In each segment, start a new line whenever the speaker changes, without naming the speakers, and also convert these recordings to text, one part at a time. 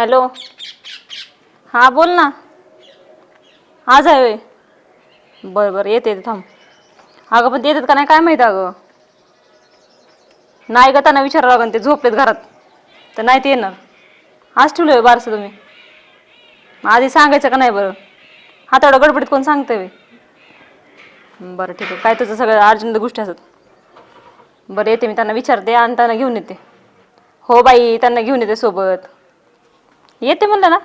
Hello. हां बोल ना. आज आहे होय. बरं बरं येते येते थांब. अगं पण ते येतात का नाही काय माहीत अगं? नाही गं त्यांना विचारावं लागेल ते झोपलेत घरात. तर नाही ते येणार. आज ठेवलं आहे बारसं तुम्ही. आधी सांगायचं का नाही बरं? हातावडं गडबडीत कोण सांगतं वे बरं ठीक आहे. काय तुझं सगळं अर्जंट गोष्टी असतात? बरं येते मी. त्यांना विचारते आणि त्यांना घेऊन येते. हो बाई त्यांना घेऊन येते सोबत. येते म्हणलं ना?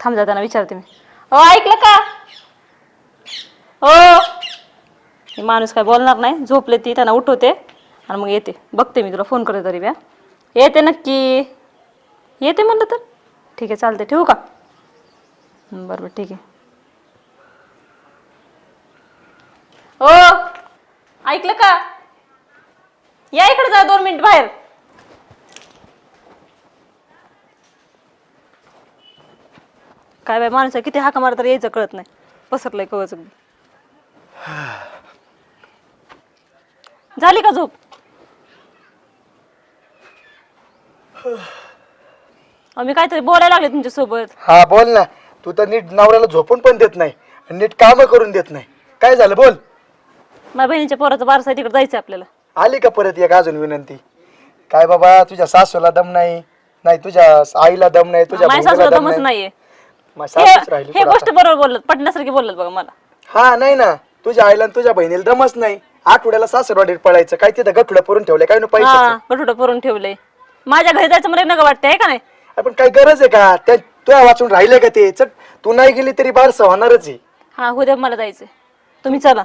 थांब जाताना त्यांना विचारते मी. हो ऐकलं का? हो हे माणूस काय बोलणार नाही. झोपले ती त्यांना उठवते आणि मग येते. बघते मी तुला फोन करते तरी ब्या येते नक्की. येते म्हणलं तर? ठीक आहे चालते ठेवू का? बरोबर बरं बरं ठीक आहे. हो ऐकलं का? या इकडे जा दोन मिनिट बाहेर. काय बाय माणसं किती हाका मारत तर यायचं कळत नाही. पसरलंय कवच झाली का झोप? अहो, मी काहीतरी बोलायला लागले तुमच्यासोबत.
हा बोल ना. तू तर नीट नवऱ्याला झोपून पण देत नाही आणि नीट काम करून देत नाही. काय झालं बोल.
माझ्या बहिणीच्या पोराचं बारसा तिकडे जायचं आपल्याला.
आली का परत एक अजून विनंती? काय बाबा तुझ्या सासूला दम नाही नाही तुझ्या आईला दम नाही तुझ्या
माझ्या
बहिणीला
सासूला
दम
दमच
नाही.
नाहीये.
माझी
हे
सासूच राहिली
हे
पुढं
गोष्ट
आता.
बरोबर बोलत पटण्यासारखी बोलत बघा मला.
हा नाही ना. तुझ्या आईला आणि तुझ्या बहिणीला दमच नाही. आठवड्याला सासरवाडीत पळायचं काय तिथं गठुडं परून ठेवले काय ना पैसे
हा गठुडं करून ठेवलंय. माझ्या घरी जायचं मला नका वाटतंय का नाही?
पण काय गरज आहे का? त्या तुझ्या वाचून राहिले का ते? चट तू नाही गेली तरी बारसं होणारच आहे.
हा उद्या मला जायचंय. तुम्ही चला.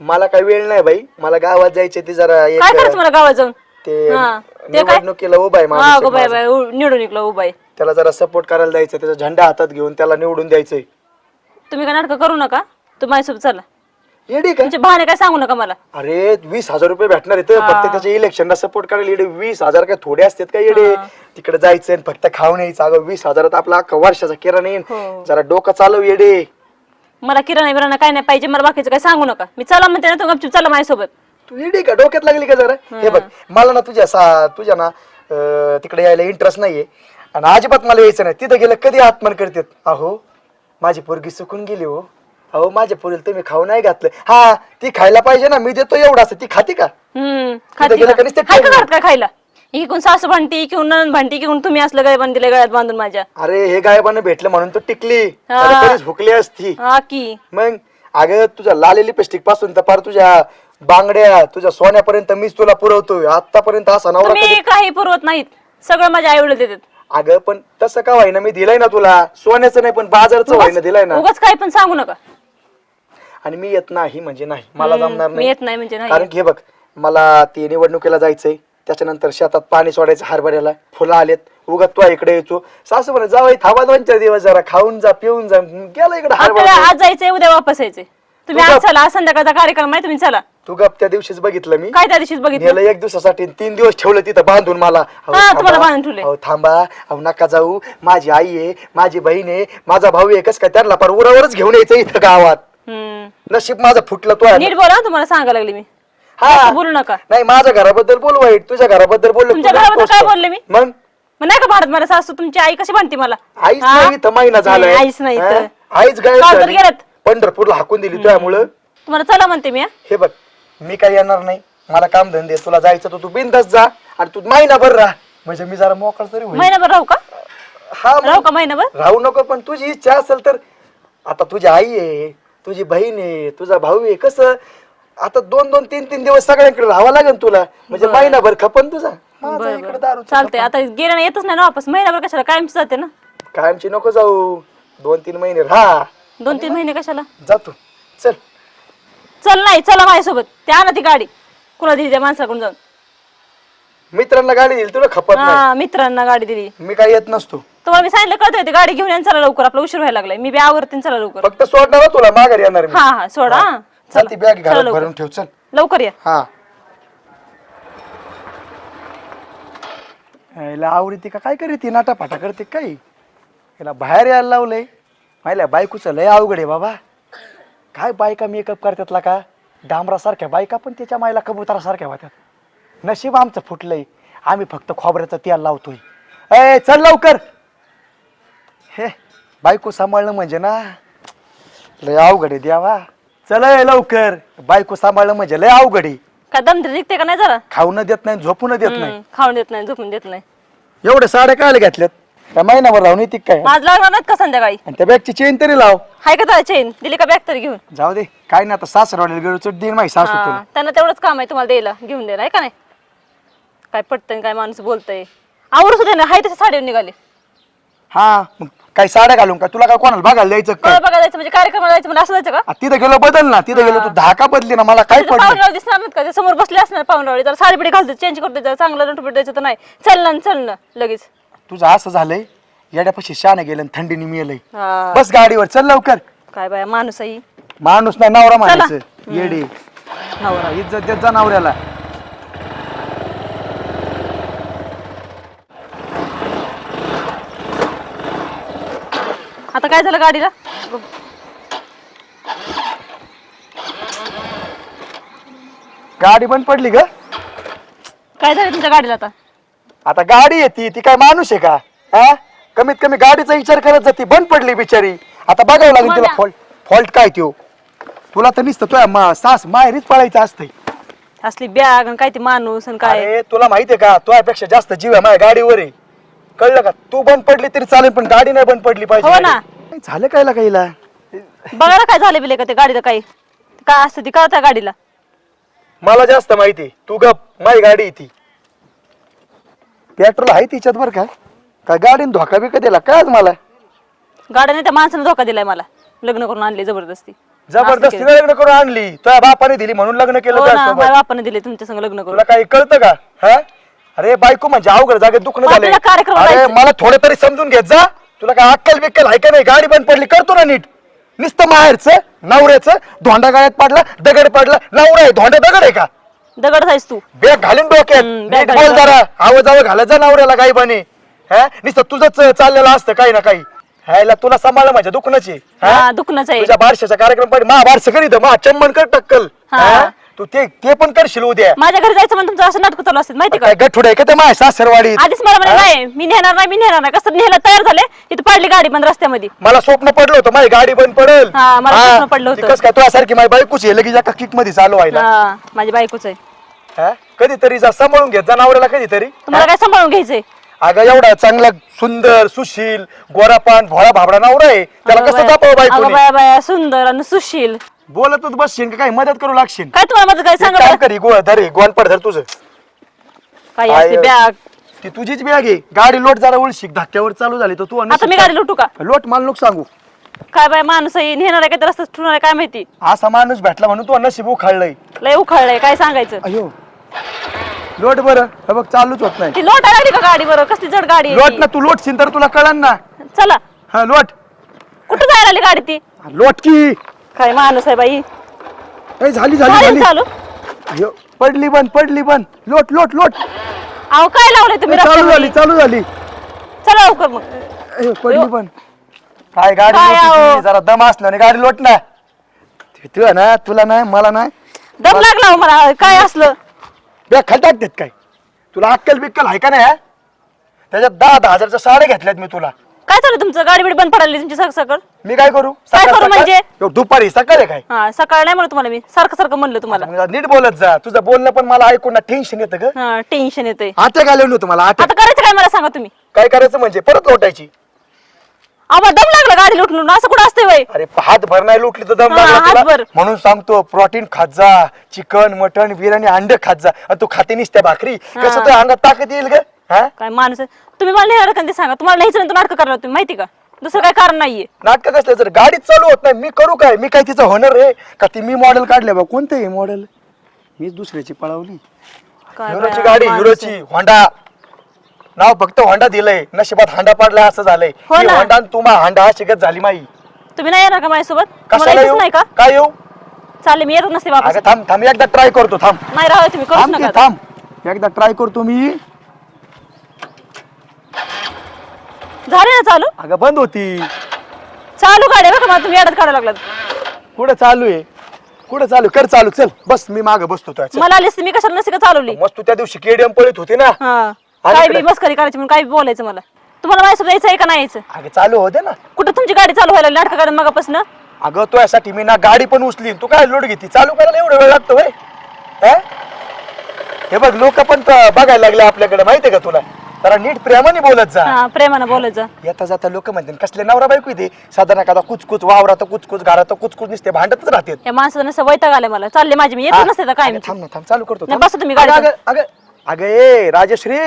मला काय वेळ नाही बाई. मला गावात जायचे ते जरा एक
काय करायचं मला गावात जाऊन?
ते
हा, ते काय?
निवडणुकीला उभा आहे
हा
माणूस
गो
एक
बाय
माझा.
बाय उ- निवडून निघलो उभा आहे.
त्याला जरा सपोर्ट करायला द्यायचं त्याचा झेंडा हातात घेऊन त्याला निवडून द्यायचंय.
तुम्ही काय नाटकं करू नका. तुम्ही माझ्यासोबत चला.
येडी का
तुमचे बहाणे काय सांगू नका मला.
अरे वीस हजार रुपये भेटणार आहे फक्त त्याच्या इलेक्शनला सपोर्ट करायला येडे. वीस हजार काय थोडे असतात का येडे? तिकडे जायचं आणि फक्त खाऊन यायचं. अगं वीस हजारात आपला अख्खा वर्षाचा किराणा येईन.
हो.
जरा डोकं चालव येडे.
मला किराणा बिराणा काय नाही पाहिजे मला बाकीचं काय सांगू नका. मी चला म्हणते ना तुम्ही गपचूप चला माझ्यासोबत.
तू येडी का? डोक्यात लागली का जरा? हे बघ मला ना तुझ्या सा तुझ्या ना अं, तिकडे यायला इंटरेस्ट नाहीये. आणि अजिबात मला यायचं नाही. तिथं गेलं कधी आत्मन करतात? अहो माझी पोरगी चुकून गेली हो. अहो माझ्या पोरीला तुम्ही खाऊ नाही घातलं. हा ती खायला पाहिजे ना मी देतो एवढा ती खाती का?
हम्म खाती
गेलं
का?
का नुसतं
हाय का
ठेवलं?
घरात काय खायला? इकडून सासू भांडती किंवा नणंद भांडती किंवा तुम्ही असलं काय बांधले गळ्यात बांधून माझ्या.
अरे हे गायबानं भेटलं म्हणून तो टिकली.
हा.
अरे कधीच भुकली असती.
हा की.
मग अगं तुझ्या लाल लिपस्टिकपासून तर पार तुझ्या बांगड्या तुझ्या सोन्यापर्यंत मीच तुला पुरवतोय. आतापर्यंत असा नवरा
तुम्ही काही पुरवत नाहीत. सगळं माझ्या आई वडील देतात.
अगं पण तसं का व्हायना? मी दिलाय ना तुला. सोन्याचं नाही पण बाजारचं व्हायना दिलाय ना.
उगाच काही पण सांगू नका.
आणि मी येत नाही म्हणजे नाही. मला जमणार
मी
नाही
येत नाही म्हणजे नाही.
कारण की हे बघ मला ती निवडणुकीला जायचंय. त्याच्यानंतर शेतात पाणी सोडायचं हरभऱ्याला. फुलं आलेत. उगत तू इकडे यायचो सासू म्हणे जावई थांबा दोन चार दिवस जरा. खाऊन जा पिऊन जा. गेला इकडे
आपल्याला
हरभरा.
आज जायचंय उद्या वापस यायचंय. तुम्ही आज. चला आज संध्याकाळचा कार्यक्रम आहे तुम्ही चला.
तू गप त्या दिवशीच बघितलं मी.
काय त्या दिवशीच बघितलं?
नेलं एक दिवसासाठी तीन दिवस ठेवलं तिथं बांधून मला. अहो,
हा,
थांबा.
तुम्हाला बांधून ठेवलंय.
अहो, थांबा. अहो नका जाऊ. माझी आई आहे माझी बहीण आहे माझा भाऊ आहे. कस काय त्यांना पर उरावरच घेऊन यायचं इथं गावात.
हम्म.
नशीब माझं फुटलं तो
नीट बोला हं, तुम्हाला सांगायला लागली मी.
हा.
बोलू नका.
नाही माझ्या घराबद्दल बोल वाईट. तुझ्या घराबद्दल बोललो
तुमच्या
तुला
घराबद्दल काय. बोलले मी?
मग?
मग नाही का भांडत मला सासू? तुमची आई कशी भांडते मला?
आईच
हा?
नाही इथं महिना झालाय.
नाही, आईच नाही
हा? आईच
काल
गायब
तर
झाली
गेल्यात.
पंढरपूरला हाकून दिली त्यामुळं
तुम्हाला चला म्हणते मी हं.
हे बघ. मी काही येणार नाही. मला काम धंदे तुला जायचं तर तू बिंदास जा आणि तू महिनाभर राहा. म्हणजे मी जरा मोकळ तरी होईल.
महिनाभर राहू का?
हा मग
राहू का महिनाभर?
राहू नको पण तुझी इच्छा असेल तर आता तुझी आई आहे तुझी बहीण आहे तुझा भाऊ आहे कसं? आता दोन दोन तीन तीन दिवस सगळ्यांकडे राहावं लागेल तुला. म्हणजे महिनाभर खपन तुझा. माझा
बरं,
इकडे
बरं.
दारू
चालतंय. आता गेलं नाही येतच नाही ना वापस. महिनाभर कशाला? कायमची जाते ना.
कायमची नको जाऊ. दोन तीन महिने राहा.
दोन तीन महिने कशाला?
जातो. चल.
चल नाही चला माझ्यासोबत. ते आणा ती गाडी. कुणा दिली त्या माणसाकडून जाऊन?
मित्रांना गाडी दिली तुला खपत नाही.
हा मित्रांना गाडी दिली.
मी काही येत नसतो.
तुम्हाला मी सांगितलं कळतंय ते गाडी घेऊन या आणि चला लवकर. आपला उशीर व्हायला लागलाय. मी बी आवरते आणि चला लवकर.
फक्त सोडणार हं तुला माघार येणार मी.
हा हा सोडा. हा.
चल ती बॅग
चला
घरात
लवकर.
भरून ठेव चल.
लवकर या.
हा. याला आवडते का? काय करते? नाटा फाटा करते काय याला बाहेर यायला लावलंय. माहिल्या बायकोचं लय अवघड आहे बाबा. काय बायका मेकअप करतात ला का? डांबरासारख्या बायका पण त्याच्या मायला कबुतरासारख्या होत्यात. नशीब आमचं फुटलंय. आम्ही फक्त खोबऱ्याचं तेल लावतोय. ए चल लवकर. हे बायको सांभाळणं म्हणजे ना लय अवघड आहे द्यावा चल लवकर. बायको सांभाळणं म्हणजे लय अवघड आहे.
काय दमदरी निघते का नाही जरा?
खाऊ न देत नाही झोपू न देत नाही.
हम्म, खाऊन देत नाही झोपून देत नाही.
एवढ्या साड्या काय घेतल्यात? त्या महिनाभर राहून येते काय?
माझ लागणार का संध्याकाळी?
आणि त्या बॅगची चेन तरी लाव.
हाय का त्याला चेन दिली का बॅग तरी घेऊन?
जाऊ दे. काय नाही आता सासरवाडीला गेलो चट देईन माहिती सासू
हा,
तुला.
त्यांना तेवढंच काम आहे तुम्हाला द्यायला. घेऊन द्यायला आहे का नाही? काय पटतंय काय माणूस बोलतय. आवड सुद्धा नाही. हाय तसे साडीवर निघाले.
हा मग काही साड्या घालून का? तुला काय कोणाला बघायला द्यायचं काय?
मला बघायला जायचं म्हणजे कार्यक्रमाला जायचं म्हणजे असं जायचं का?
आ, तिथं गेलो बदल ना. तिथं गेलो तू धाका बदली ना. मला काय पडलं?
पाहुणरावळी दिसणार नाहीत का? ते समोर बसले असणार पाहुणरावळी तर साडी बिडी घालतो चेंज करतो जरा चांगलं नटपट द्यायचं तर नाही. चलणं चलणं लगेच.
तुझं असं झालंय येड्यापाशी शाने गेलं आणि थंडीने मिळलंय
हा,
बस गाडीवर चल लवकर.
काय बाया माणूस ही.
माणूस नाही नवरा म्हणायचं येडे.
नवरा.
इज्जत देत जा नवऱ्याला.
आता काय झालं गाडीला?
गाडी बंद पडली ग.
काय झालं तुमच्या गाडीला आता?
आता गाडी येते ती काय माणूस आहे का? हा? कमीत कमी गाडीचा विचार करत जाते बंद पडली बिचारी. आता बघावं लागेल तिला
मला-
फॉल्ट फॉल्ट काय त्यो? तुला तर नुसतं तुझ्या मा- सास माहेरीच पळायचं असतंय.
असली बॅग आणि काय ते माणूस आणि काय?
अरे तुला माहितीये का? तुझ्यापेक्षा जास्त जीव आहे माझ्या गाडीवर आहे. कळलं का? तू बंद पडली तरी चालेल पण गाडी नाही बंद पडली पाहिजे
हो ना.
काय झालं कायला काहीला?
बघा ना काय झालं बिले का ते गाडीला काय काय असतं ती कळत गाडीला?
मला जास्त माहिती तू गप माझी गाडी आहे ती. पेट्रोल आहे तिच्यात बरं का? काय गाडीने धोका बिका दिला? काय आज मला?
गाड्याने त्या माणसाने धोका दिलाय मला. लग्न करून आणले जबरदस्ती.
जबरदस्तीने लग्न करून आणली. तुझ्या बापाने दिली म्हणून लग्न केलं
हो ना
त्यासोबत.
माझ्या बापाने दिले तुमच्या संग लग्न करून.
तुला काही कळतं का? हा? अरे बायको म्हणजे अवघड जागेत दुखणं झाले
आपल्याला कार्यक्रमाला
अरे
जायचं.
मला थोडं तरी समजून घेत जा. तुला काय अक्कल बिक्कल आहे का नाही? गाडी बंद पडली करतो ना नीट. नुसतं माहेरचं नवऱ्याचं धोंडा गाळ्यात पडला दगड पडला. नवरा आहे धोंडा दगड आहे का?
दगड आहेस तू.
बॅग घालून डोक्यात.
हम्म, बॅग
नीट
घालून
बोल जरा. आवाज आवाज घालत जा नवऱ्याला काही बने. हा? नुसतं तुझंच चाललेलं असतं काही ना काही. ह्याला तुला सांभाळलं माझ्या दुखणंच आहे. हा?
दुखणंच आहे.
तुझ्या बारशाचा कार्यक्रम पण मा बारस करीत मा चम्मन कर टक्कल.
हा.
हा? तू ते ते पण करशील उद्या.
माझ्या घरी जायचं म्हणून तुमचं असं नाटक चालू असतात माहिती का?
काय गठुड आहे का ते माय सासरवाडी
आधीच मला म्हणे नाही मी नेणार नाही मी नेणार नाही. कसं नेलं तयार झाले इथं पडली गाडी बंद रस्त्यामध्ये.
मला स्वप्न पडलं होतं माझी गाडी बंद पडल.
हा, मला. स्वप्न पडलं होतं.
कसं काय तुझ्यासारखी माझी बायकोची आहे, लगेच एका किकमध्ये चालू व्हायला.
हा माझी बायकोच आहे.
हा? कधीतरी जा सांभाळून घेत जा नवऱ्याला कधीतरी.
तुम्हाला काय सांभाळून घ्यायचंय?
अगं एवढा चांगला सुंदर सुशील गोरापान भोळा भाबडा नवरा आहे. त्याला
अगं
कसं
बाया-
जापावं
अगं
बायकोने
बाया बाया सुंदर आणि सुशील.
बोलतच बसशील का काही मदत करू लागशील
काय तुम्हाला मदत काय
एक
सांगा
काम
बरं?
कर गोळ धर ही, गोणपड धर तुझं.
काय बॅग
ती तुझीच बॅग आहे. गाडी लोट जरा उलशिक धक्क्यावर चालू झाली तर तू
आता मी गाडी लुटू का?
लोट मला नको सांगू.
काय बाय माणूस आहे नेणार आहे काय रस्त्यात ठेवणार आहे काय माहिती?
असा माणूस भेटला म्हणून तू नशीब उखाळलंय.
लय उखाळलंय काय सांगायचं?
अयो. लोट बरं. हे बघ चालूच होत नाही.
ती लोटा लागली का गाडी बरं? कसली जड गाडी आहे
लोट? ना तू लोटशील तर तुला कळन ना.
चला.
हा लोट.
कुठं जायला आली गाडी ती?
लोट की.
काय माणूस आहे बाई?
ए, झाली झाली झाली.
चालू.
अयो पडली बंद पडली बंद. लोट लोट लोट.
अहो काय लावलंय तुम्ही
चालू झाली
रस्त्यामध्ये?
चालू झाली.
चला लवकर मग.
अयो, पडली बंद. काय गाडी
काय?
जरा दम असला आणि गाडी लोट ना. ते तुला ना तुला नाही मला नाही.
दम लागला हो मला काय असलं?
बॅग खाली टाकतात काय? तुला अक्कल बिक्कल आहे का नाही हा? त्याच्यात दहा दहा हजारच्या साड्या घेतल्यात मी तुला.
काय चालू तुमचं? गाडी बिडी बंद पडाली तुमची सक सकळ
मी काय करू?
काय
सकाळ-
करू
सकाळ-
म्हणजे?
दुपारी सकाळ आहे काय?
हा सकाळ नाही म्हणत तुम्हाला मी. सारखं सारखं म्हणलं तुम्हाला.
मग नीट बोलत जा. तुझं बोलणं पण मला ऐकून ना टेन्शन येतं ग.
हा टेन्शन येतंय.
आता घालवलं नव्हतं मला आता
आता करायचं काय मला सांगा तुम्ही?
काय करायचं म्हणजे? परत लोटायची.
आम्हाला दम लागला गाडी लुटून. असं कुठं असतंय वय?
अरे हात भर नाही लुटली तर दम
हा,
लागला तुला. म्हणून सांगतो प्रोटीन खात जा. चिकन मटन बिर्याणी अंडे खात जा. आणि तू खाते निसत्या भाकरी. कसं तुझ्या अंगात ताकद येईल ग? हा?
काय माणूस आहे? तुम्ही मला नेणार का ते सांगा? तुम्हाला नाही तर नाटक करायला तुम्ही माहिती का? दुसरं काय कारण नाहीये.
नाटक कसलं? जर गाडीच चालू होत नाही मी करू काय? मी काय तिचं होणार रे का ती मी मॉडेल काढले बा? कोणतं आहे मॉडेल मीच दुसऱ्याची पळवली.
काय
हिरोची
बाया,
गाडी
माणूस
हिरोची
आहे.
होंडा. नाव फक्त होंडा दिलंय. नशिबात हांडा पाडलाय असं झालंय.
हो
ही
ना.
होंडा आणि तुम्हा हांडा शिकत झाली माई.
तुम्ही नाही येणार का माझ्यासोबत? तुम्हाला
कशाला
यायचंच
येऊ?
नाही का?
काय येऊ?
चालेल मी येतच नसते वापस.
अगं थांब थांब. एकदा ट्राय करतो थांब.
नाही राहू तुम्ही करूच
थांब की,
नका आता.
थांब. एकदा ट्राय करतो मी.
झाले ना चालू?
अगं बंद होती.
चालू गाडी बघा मला तुम्ही अडत काढायला लागलात.
कुठं चालू आहे? कुठं चालू आहे? कर चालू चल. बस मी माग बसतो तुझ्या. चल.
मला आली असती मी कशाला नसते का चालवली?
मस्त तू त्या दिवशी केडीएम पळत होती ना.
हा. काय
इकडे.
बी मस्करी करायची म्हणून काय बी बोलायचं मला. तुम्हाला माझ्यासोबत यायचं आहे का नाही यायचं?
अगं चालू होते ना.
कुठं तुमची गाडी चालू व्हायला नाटक काढून मगापासून?
अगं तो यासाठी मी ना गाडी पण उचली. तू काय लोड घेती? चालू करायला एवढा वेळ लागतो हे? हे बघ लोक पण त- बघायला लागले आपल्याकडे. माहितीये का तुला? जरा नीट प्रेमाने बोलत जा.
हा प्रेमानं बोलायचं
येता जाता लोक म्हणतात कसले नवरा बायको इथे साधारण एखादा कुचकुच वावरात कुचकुच घरात कुचकुच नुसते भांडतच राहते
या माणसाचं नसं वैताग आलाय मला. चालले माझी मी येतच नसते काय
अगं, थांब ना थांब चालू करतो.
नाही,
थांब.
बसा तुम्ही
अगं,
गाडीत.
अगं अगं अगं ए राजश्री.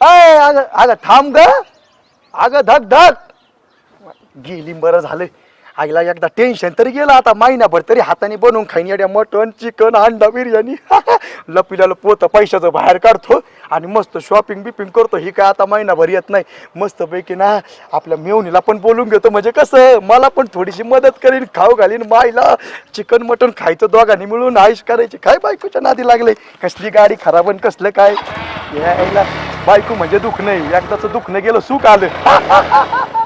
अय अगं अगं थांब ग. अगं धक धक. गेली बरं झालं. आईला एकदा टेन्शन तरी गेलं आता महिनाभर तरी हाताने बनवून खाईन येड्या मटन चिकन अंडा बिर्याणी. लपिल्याला पोतं पैशाचं बाहेर काढतो आणि मस्त शॉपिंग बिपिंग करतो. ही काय आता महिनाभर येत नाही. मस्तपैकी ना आपल्या मेवणीला पण बोलून घेतो. म्हणजे कसं मला पण थोडीशी मदत करीन खाऊ घालीन मायला चिकन मटन खायचं दोघांनी मिळून आईश करायची. काय बायकोच्या नादी लागले? कसली गाडी खराब आणि कसलं काय? यायला बायको म्हणजे दुःख नाही दुखणं दुःख नाही गेलं सुख आलं.